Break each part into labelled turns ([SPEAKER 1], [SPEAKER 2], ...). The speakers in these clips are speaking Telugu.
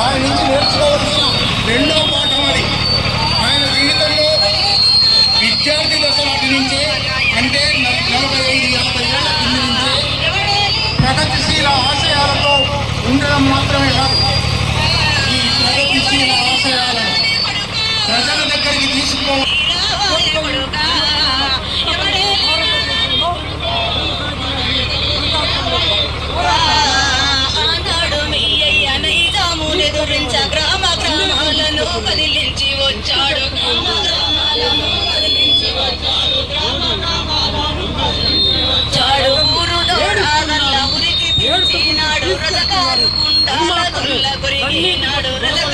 [SPEAKER 1] ఆయన నుంచి నేర్చుకోవాల్సిన రెండో పాఠం అది. ఆయన జీవితంలో విద్యార్థి దశ నాటి నుంచే అంటే నలభై ఐదు యాభై ఏళ్ళ కింది నుంచే ప్రగతిశీల ఆశయాలతో ఉండడం మాత్రమే కాదు.
[SPEAKER 2] కదిలించి వచ్చాడు వచ్చాడు ఊరులో రాగల్ల ఉరికి పిలిచినాడు రథకారు గుండాల గుల్ల గురిగినాడు రథకారు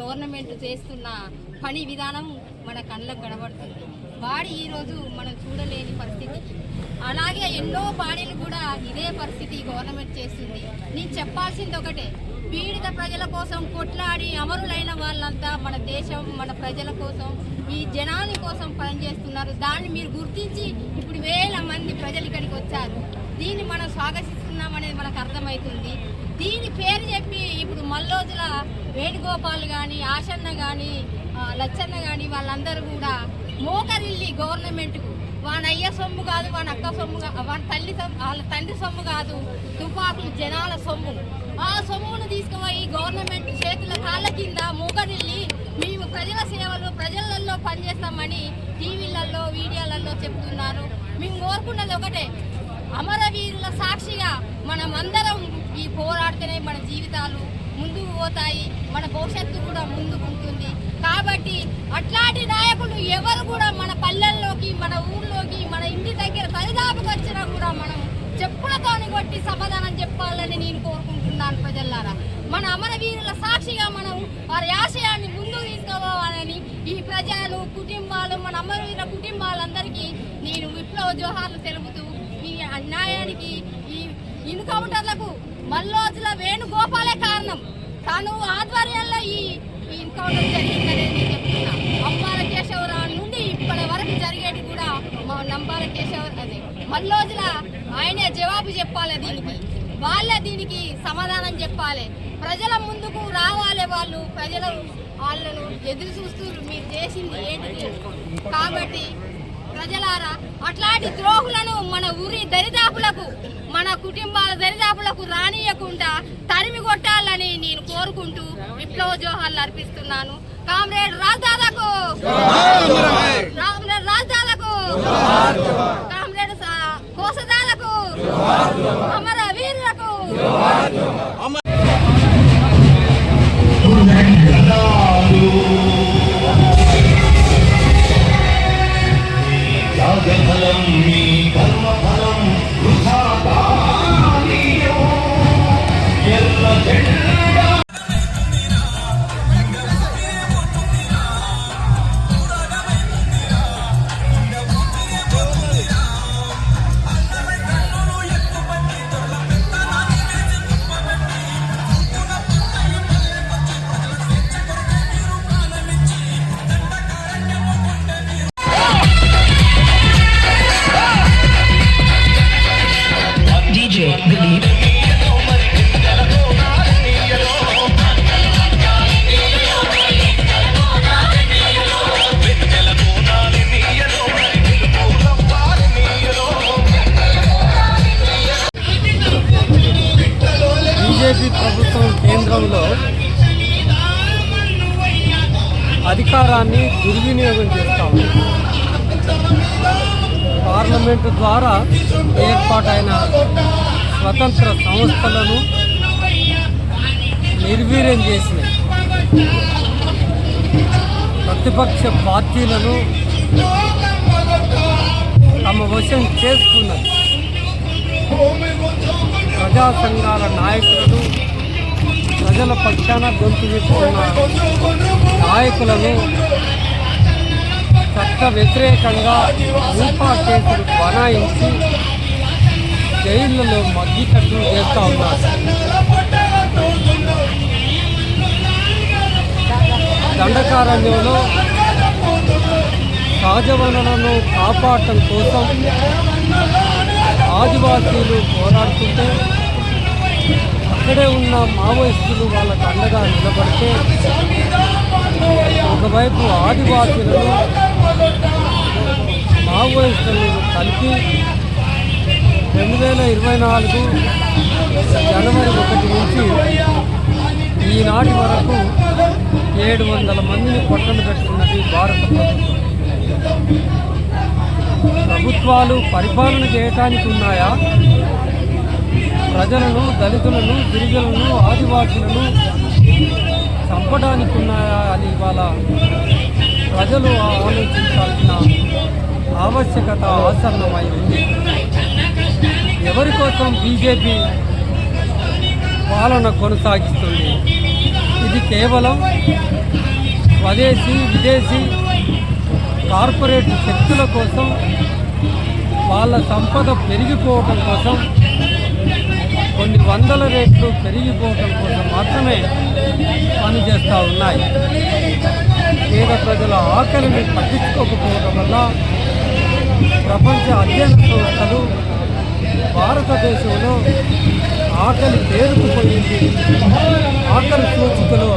[SPEAKER 3] గవర్నమెంట్ చేస్తున్న పని విధానం మన కళ్ళకు కనబడుతుంది. బాడీ ఈరోజు మనం చూడలేని పరిస్థితి. అలాగే ఎన్నో బాడీలు కూడా ఇదే పరిస్థితి గవర్నమెంట్ చేస్తుంది. నేను చెప్పాల్సింది ఒకటే పీడిత ప్రజల కోసం కొట్లాడి అమరులైన వాళ్ళంతా మన దేశం మన ప్రజల కోసం ఈ జనాని కోసం పనిచేస్తున్నారు. దాన్ని మీరు గుర్తించి ఇప్పుడు వేల మంది ప్రజలు ఇక్కడికి వచ్చారు. దీన్ని మనం స్వాగతిస్తున్నాం అనేది మనకు అర్థమవుతుంది. దీని పేరు చెప్పి ఇప్పుడు మల్లోజుల వేణుగోపాల్ కానీ ఆశన్న కానీ లచ్చన్న కానీ వాళ్ళందరూ కూడా మోకరిల్లి గవర్నమెంట్కు వాని అయ్య సొమ్ము కాదు వాని అక్క సొమ్ము వాని తల్లి సొమ్ము వాళ్ళ తండ్రి సొమ్ము కాదు తుపాకులు జనాల సొమ్ము. ఆ సొమ్మును తీసుకుపోయి గవర్నమెంట్ చేతుల కాళ్ళ కింద మూగరిల్లి మేము ప్రజల సేవలు ప్రజలలో పనిచేస్తామని టీవీలలో వీడియోలలో చెప్తున్నారు. మేము కోరుకున్నది ఒకటే అమరవీరుల సాక్షిగా మనమందరం ఈ పోరాడితేనే మన జీవితాలు ముందుకు పోతాయి మన భవిష్యత్తు కూడా ముందుకు ఉంటుంది. కాబట్టి అట్లాంటి నాయకులు ఎవరు కూడా మన పల్లెల్లోకి మన ఊర్లోకి మన ఇంటి దగ్గర దరిదాపుకు వచ్చినా కూడా మనం చెప్పులతోని కొట్టి సమాధానం చెప్పాలని నేను కోరుకుంటున్నాను ప్రజల్లారా మన అమరవీరుల సాక్షిగా మనం వారి ఆశయాన్ని ముందుకు తీసుకోవాలని ఈ ప్రజలు కుటుంబాలు మన అమరవీరుల కుటుంబాలందరికీ నేను విప్లవ జోహార్లు తెలుపుతూ అన్యాయానికి ఈ ఇన్కౌంటర్లకు మల్లోజుల వేణుగోపాలే కారణం. తను ఆధ్వర్యంలో ఈ ఈ ఎన్కౌంటర్ జరిగిందని నేను చెప్తున్నా. అంబాల కేశవరావు నుండి ఇప్పటి వరకు జరిగేది కూడా మా నంబాల కేశవ అదే. మల్లోజుల ఆయనే జవాబు చెప్పాలి దీనికి. వాళ్ళే దీనికి సమాధానం చెప్పాలి. ప్రజల ముందుకు రావాలి వాళ్ళు. ప్రజలు వాళ్ళను ఎదురు చూస్తూ మీరు చేసింది ఏంటిది? కాబట్టి ప్రజలారా అట్లాంటి ద్రోహులను మన ఊరి దరిదాపులకు మన కుటుంబాల దరిదాపులకు రానియకుండా తరిమి కొట్టాలని నేను కోరుకుంటూ విప్లవ జోహార్లు అర్పిస్తున్నాను. కామ్రేడ్ రాజదాదాకు! కామ్రేడ్ రాజదాదాకు! కామ్రేడ్ కోసదాలకు అమర వీరులకు!
[SPEAKER 4] త్యాగఫలం మీ కర్మఫలం వృథా కానీయో. ఎర్ర
[SPEAKER 5] దుర్వినియోగం చేస్తా ఉంది పార్లమెంటు ద్వారా ఏర్పాటైన స్వతంత్ర సంస్థలను నిర్వీర్యం చేసినాయి ప్రతిపక్ష పార్టీలను తమ వశం చేసుకున్నది ప్రజా సంఘాల నాయకులను ప్రజల పక్షాన గొంతు విప్పుతున్న నాయకులను చట్ట వ్యతిరేకంగా రూపా కేసులు బనాయించి జైళ్ళలో మగ్గికట్టు చేస్తూ ఉన్నారు. దండకారణ్యంలో సహజ వనరులను కాపాడటం కోసం ఆదివాసీలు పోరాడుతుంటే అక్కడే ఉన్న మావోయిస్టులు వాళ్ళకు అండగా నిలబడితే ఒకవైపు ఆదివాసీలను మావోయిస్టులను కలిపి రెండు వేల ఇరవై నాలుగు జనవరి ఒకటి నుంచి ఈనాటి వరకు ఏడు వందల మందిని పొట్టలు పెట్టుకున్నది భారత ప్రభుత్వం. ప్రభుత్వాలు పరిపాలన చేయటానికి ఉన్నాయా? ప్రజలను దళితులను గిరిజనులను ఆదివాసులను చంపడానికి ఉన్నాయా అని ఇవాళ ప్రజలు ఆలోచించాల్సిన ఆవశ్యకత ఆసన్నమై ఉంది. ఎవరి కోసం బీజేపీ పాలన కొనసాగిస్తుంది? ఇది కేవలం స్వదేశీ విదేశీ కార్పొరేట్ శక్తుల కోసం వాళ్ళ సంపద పెరిగిపోవటం కోసం కొన్ని వందల రేట్లు పెరిగిపోవటం కోసం మాత్రమే పనిచేస్తూ ఉన్నాయి. పేద ప్రజల ఆకలిని పట్టించుకోకపోవడం వల్ల ప్రపంచ అధ్యయన సంస్థలు భారతదేశంలో ఆకలి పేరుకుపోయింది. ఆకలి సూచికలో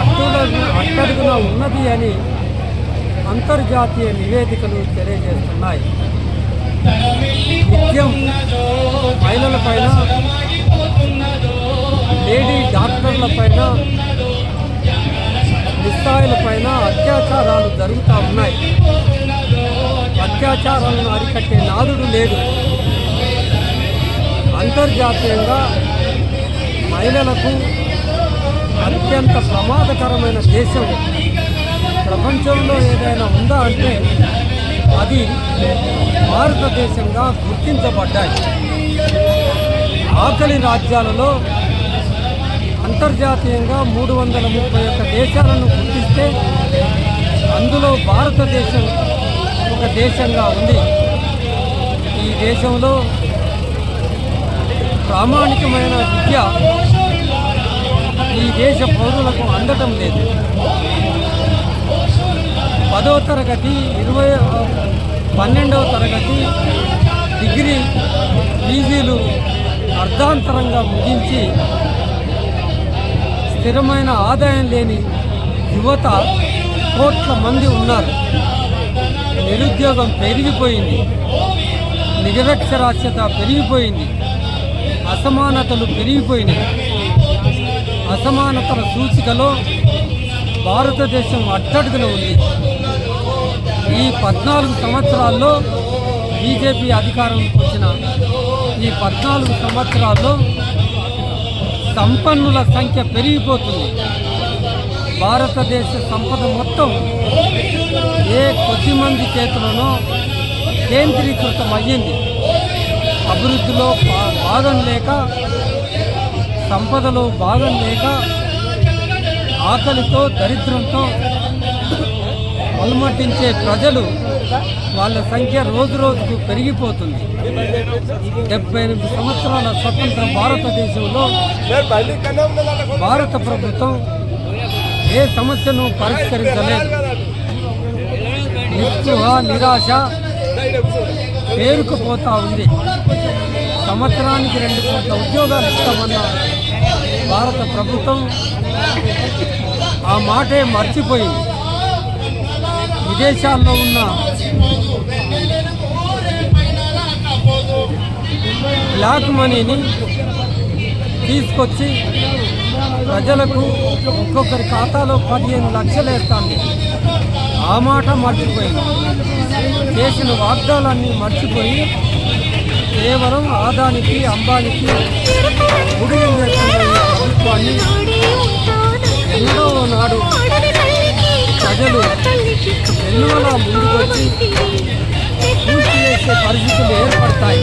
[SPEAKER 5] అట్టుడుగు అట్టడుగున ఉన్నది అని అంతర్జాతీయ నివేదికలు తెలియజేస్తున్నాయి. నిత్యం మహిళలపైన లేడీ డాక్టర్లపైన నిస్సాయులపైన అత్యాచారాలు జరుగుతూ ఉన్నాయి. అత్యాచారాలను అరికట్టే నాదుడు లేడు అంతర్జాతీయంగా మహిళలకు అత్యంత ప్రమాదకరమైన దేశం ప్రపంచంలో ఏదైనా ఉందా అంటే అది భారతదేశంగా గుర్తించబడ్డాయి. ఆకలి రాజ్యాలలో అంతర్జాతీయంగా మూడు వందల ముప్పై ఒక్క దేశాలను గుర్తిస్తే అందులో భారతదేశం ఒక దేశంగా ఉంది. ఈ దేశంలో ప్రామాణికమైన విద్య ఈ దేశ పౌరులకు అందటం లేదు. పదో తరగతి ఇరవై పన్నెండవ తరగతి డిగ్రీ పీజీలు అర్ధాంతరంగా ముగించి స్థిరమైన ఆదాయం లేని యువత కోట్ల మంది ఉన్నారు. నిరుద్యోగం పెరిగిపోయింది. నిరక్షరాస్యత పెరిగిపోయింది. అసమానతలు పెరిగిపోయినాయి. అసమానతల సూచికలో భారతదేశం అట్టడుగున ఉంది. ఈ పద్నాలుగు సంవత్సరాల్లో బీజేపీ అధికారంలోకి వచ్చిన ఈ పద్నాలుగు సంవత్సరాల్లో సంపన్నుల సంఖ్య పెరిగిపోతుంది. భారతదేశ సంపద మొత్తం ఏ కొద్ది మంది చేతులను కేంద్రీకృతం అయ్యింది. అభివృద్ధిలో భాగం లేక సంపదలో భాగం లేక ఆకలితో దరిద్రంతో అలమటించే ప్రజలు వాళ్ళ సంఖ్య రోజు రోజుకు పెరిగిపోతుంది. డెబ్బై ఎనిమిది సంవత్సరాల స్వతంత్ర భారతదేశంలో భారత ప్రభుత్వం ఏ సమస్యను పరిష్కరించలేదు. నిస్పృహ నిరాశ పేరుకుపోతా ఉంది. సంవత్సరానికి రెండు కోట్ల ఉద్యోగాలు ఇస్తామన్న భారత ప్రభుత్వం ఆ మాటే మర్చిపోయింది. విదేశాల్లో ఉన్న బ్లాక్ మనీని తీసుకొచ్చి ప్రజలకు ఒక్కొక్కరి ఖాతాలో పదిహేను లక్షలు వేస్తాను ఆ మాట మర్చిపోయింది చేసిన వాగ్దానాన్ని మర్చిపోయి కేవలం ఆదానికి అంబానికి ఉడియం చేస్తున్న ప్రభుత్వాన్ని ఎన్నో నాడు ప్రజలు ఎన్నోలా ముందుకొచ్చి పూర్తి చేసే పరిస్థితులు ఏర్పడతాయి.